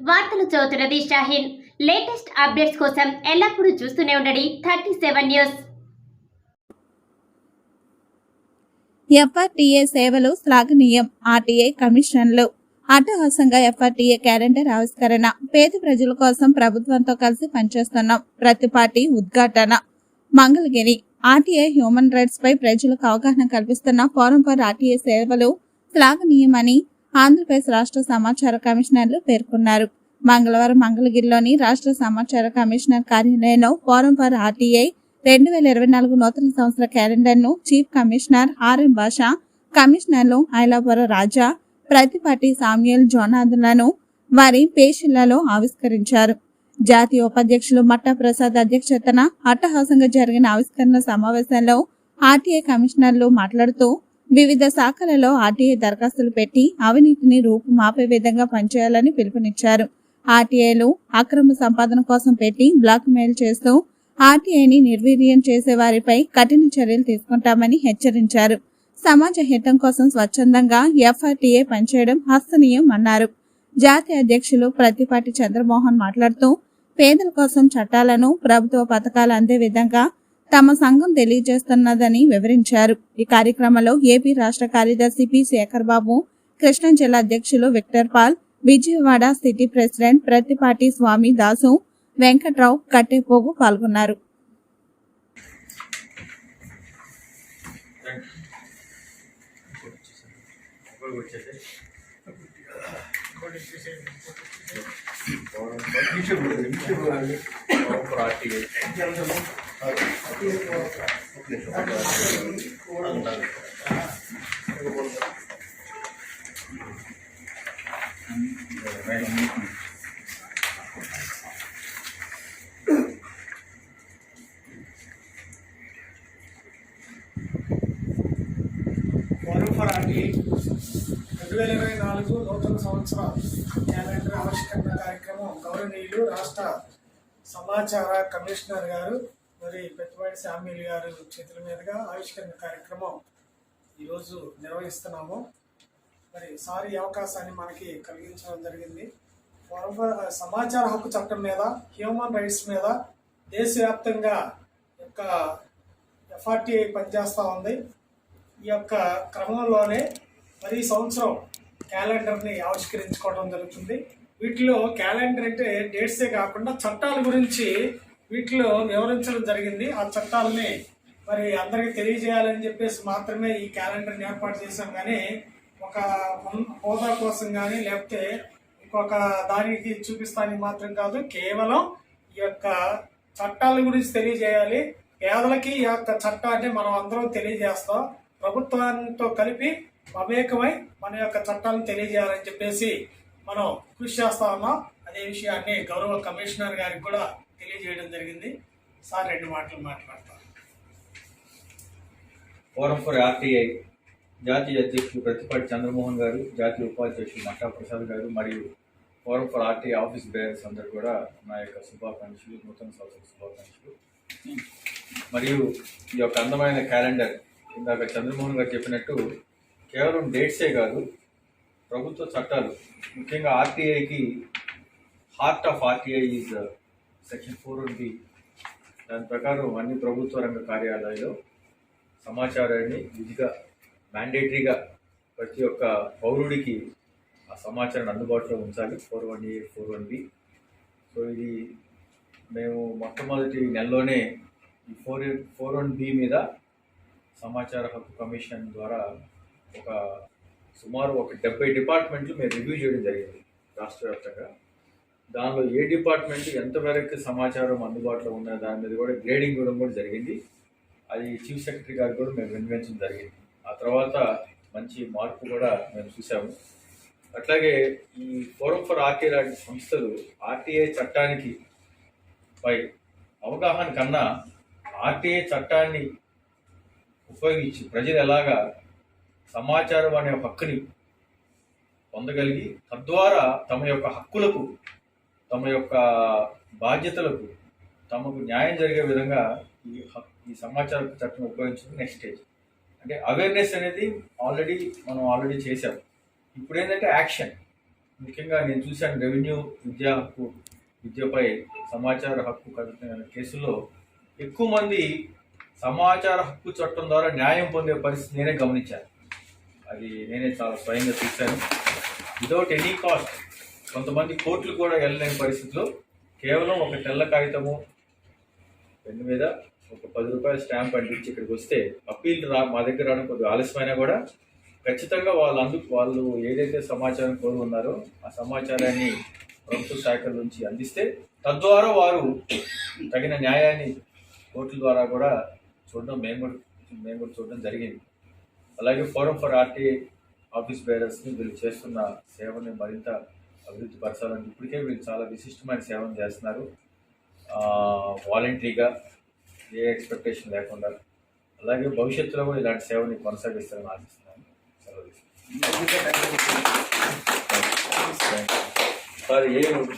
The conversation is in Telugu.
వార్తలు చదువుతున్నది షాహీన్. లేటెస్ట్ అప్డేట్స్ కోసం ఎల్లప్పుడూ చూస్తూనే ఉండండి థర్టీ సెవెన్ న్యూస్. ఎఫ్ఆర్టీఏ సేవలు శ్లాఘనీయం ఆర్టీఐ కమిషన్లు. అట్టహాసంగా ఎఫ్ఆర్టీఏ క్యాలెండర్ ఆవిష్కరణ. పేద ప్రజల కోసం ప్రభుత్వంతో కలిసి పనిచేస్తున్నాం. ప్రతి పార్టీ ఉద్ఘాటన. మంగళగిరి. ఆర్టీఐ హ్యూమన్ రైట్స్ పై ప్రజలకు అవగాహన కల్పిస్తున్న ఫోరం ఫర్ ఆర్టీఏ సేవలు శ్లాఘనీయమని ఆంధ్రప్రదేశ్ రాష్ట్ర సమాచార కమిషనర్లు పేర్కొన్నారు. మంగళవారం మంగళగిరిలోని రాష్ట్ర సమాచార కమిషనర్ కార్యాలయంలో ఫోరం ఫర్ ఆర్టీఐ రెండు వేల ఇరవై నాలుగు నూతన సంవత్సర క్యాలెండర్ను చీఫ్ కమిషనర్ ఆర్ఎం భాష కమిషనర్లు ఐలాపుర రాజా ప్రతిపాటి సామ్యుయల్ జోనాథులను వారి పేషీలలో ఆవిష్కరించారు. జాతీయ ఉపాధ్యక్షులు మట్టా ప్రసాద్ అధ్యక్షతన అట్టహాసంగా జరిగిన ఆవిష్కరణ సమావేశంలో ఆర్టీఐ కమిషనర్లు మాట్లాడుతూ వివిధ శాఖలలో ఆర్టీఐ దరఖాస్తులు పెట్టి అవినీతిని రూపుమాపే విధంగా పనిచేయాలని పిలుపునిచ్చారు. ఆర్టీఐలు అక్రమ సంపాదన కోసం పెట్టి బ్లాక్ మెయిల్ చేస్తూ ఆర్టీఐని నిర్వీర్యం చేసే వారిపై కఠిన చర్యలు తీసుకుంటామని హెచ్చరించారు. సమాజ హితం కోసం స్వచ్ఛందంగా ఎఫ్ఆర్టీఏ పనిచేయడం హస్తనీయం అన్నారు. జాతీయ అధ్యక్షులు ప్రతిపాటి చంద్రమోహన్ మాట్లాడుతూ పేదల కోసం చట్టాలను ప్రభుత్వ పథకాలు అందే విధంగా తమ సంఘం తెలియజేస్తున్నదని వివరించారు. ఈ కార్యక్రమంలో ఏపీ రాష్ట్ర కార్యదర్శి పి. శేఖర్ బాబు కృష్ణా జిల్లా అధ్యక్షులు Victor Paul Vijayawada city president Prathipati Swamy Dasu Venkatrao Kattepogu పాల్గొన్నారు. పార్టీ ఫర్ రెండు వేల ఇరవై నాలుగు నూతన సంవత్సర క్యాలెండర్ ఆవిష్కరణ కార్యక్రమం గౌరవనీయులు రాష్ట్ర సమాచార కమిషనర్ గారు మరి పెట్టుబడి శామ్యుల్ గారు చేతుల మీదుగా ఆవిష్కరణ కార్యక్రమం ఈరోజు నిర్వహిస్తున్నాము. మరి సార్ ఈ అవకాశాన్ని మనకి కలిగించడం జరిగింది. సమాచార హక్కు చట్టం మీద హ్యూమన్ రైట్స్ మీద దేశవ్యాప్తంగా యొక్క ఎఫ్ఆర్టీఐ పనిచేస్తూ ఉంది. ఈ యొక్క క్రమంలోనే మరి సంవత్సరం క్యాలెండర్ని ఆవిష్కరించుకోవడం జరుగుతుంది. వీటిలో క్యాలెండర్ అంటే డేట్సే కాకుండా చట్టాల గురించి వీటిలో వివరించడం జరిగింది. ఆ చట్టాలని మరి అందరికీ తెలియజేయాలని చెప్పేసి మాత్రమే ఈ క్యాలెండర్ని ఏర్పాటు చేశాం. కానీ ఒక హోదా కోసం కానీ లేకపోతే ఇంకొక దానికి చూపిస్తానికి మాత్రం కాదు కేవలం ఈ యొక్క చట్టాల గురించి తెలియజేయాలి. పేదలకి ఈ యొక్క చట్టాన్ని మనం అందరం తెలియజేస్తాం. ప్రభుత్వంతో కలిపి మమేకమై మన యొక్క చట్టాలను తెలియజేయాలని చెప్పేసి మనం కృషి చేస్తా ఉన్నాం. అదే విషయాన్ని గౌరవ కమిషనర్ గారికి కూడా తెలియజేయడం జరిగింది. సార్ రెండు మాటలు మాట్లాడతారు. ఫోరం ఫర్ ఆర్టీఐ జాతీయ అధ్యక్షులు ప్రతిపాటి చంద్రమోహన్ గారు జాతీయ ఉపాధ్యక్షులు మట్టా ప్రసాద్ గారు మరియు forum for RTI office bearers అందరూ కూడా నా యొక్క శుభాకాంక్షలు నూతన సంవత్సర శుభాకాంక్షలు. మరియు ఈ యొక్క అందమైన క్యాలెండర్ ఇందాక చంద్రమోహన్ గారు చెప్పినట్టు కేవలం డేట్సే కాదు ప్రభుత్వ చట్టాలు ముఖ్యంగా ఆర్టీఐకి heart of RTI is section four B దాని ప్రకారం అన్ని ప్రభుత్వ రంగ కార్యాలయాల్లో సమాచారాన్ని విధిగా మ్యాండేటరీగా ప్రతి ఒక్క పౌరుడికి ఆ సమాచారాన్ని అందుబాటులో ఉంచాలి. Four one A four one B. So ఇది మేము మొట్టమొదటి నెలలోనే ఈ ఫోర్ ఫోర్ వన్ బి మీద సమాచార హక్కు కమిషన్ ద్వారా ఒక సుమారు ఒక డెబ్బై డిపార్ట్మెంట్లు మేము రివ్యూ చేయడం జరిగింది రాష్ట్ర వ్యాప్తంగా. దానిలో ఏ డిపార్ట్మెంట్ ఎంతవరకు సమాచారం అందుబాటులో ఉన్న దాని మీద కూడా గ్రేడింగ్ ఇవ్వడం కూడా జరిగింది. అది చీఫ్ సెక్రటరీ గారికి కూడా మేము వినిపించడం జరిగింది. ఆ తర్వాత మంచి మార్పు కూడా మేము చూసాము అట్లాగే ఈ ఫోరం ఫర్ ఆర్టీఐ లాంటి సంస్థలు ఆర్టీఐ చట్టానికి పై అవగాహన కన్నా ఆర్టీఐ చట్టాన్ని ఉపయోగించి ప్రజలు ఎలాగా సమాచారం అనే హక్కుని పొందగలిగి తద్వారా తమ యొక్క హక్కులకు తమ యొక్క బాధ్యతలకు తమకు న్యాయం జరిగే విధంగా ఈ ఈ సమాచార చట్టం ఉపయోగించడం నెక్స్ట్ స్టేజ్ అంటే అవేర్నెస్ అనేది ఆల్రెడీ మనం ఆల్రెడీ చేసాం ఇప్పుడు ఏంటంటే యాక్షన్ ముఖ్యంగా నేను చూశాను రెవెన్యూ విద్యా హక్కు విద్యపై సమాచార హక్కు కల్పన కేసులో ఎక్కువ మంది సమాచార హక్కు చట్టం ద్వారా న్యాయం పొందే పరిస్థితి నేనే గమనించాను. అది నేనే చాలా స్వయంగా చూశాను. వితౌట్ ఎనీ కాస్ట్ కొంతమంది కోర్టులు కూడా వెళ్ళలేని పరిస్థితిలో కేవలం ఒక తెల్ల కాగితము పెన్ను మీద ఒక పది రూపాయల స్టాంప్ అంటించి ఇక్కడికి వస్తే అప్పీల్ రా మా దగ్గర రావడం కొద్దిగా ఆలస్యమైనా కూడా ఖచ్చితంగా వాళ్ళు అందుకు వాళ్ళు ఏదైతే సమాచారం కోరి ఉన్నారో ఆ సమాచారాన్ని ప్రభుత్వ శాఖల నుంచి అందిస్తే తద్వారా వారు తగిన న్యాయాన్ని కోర్టుల ద్వారా కూడా చూడడం మేము కూడా మేము కూడా చూడడం జరిగింది. అలాగే ఫోరం ఫర్ ఆర్టీ ఆఫీస్ బేరర్స్ని వీళ్ళు చేస్తున్న సేవని మరింత అభివృద్ధి పరచాలని ఇప్పటికే వీళ్ళు చాలా విశిష్టమైన సేవను చేస్తున్నారు. వాలంటరీగా ఏ ఎక్స్పెక్టేషన్ లేకుండా అలాగే భవిష్యత్తులో కూడా ఇలాంటి సేవని కొనసాగిస్తారని ఆశిస్తున్నాను. సెలవు. సార్ ఏ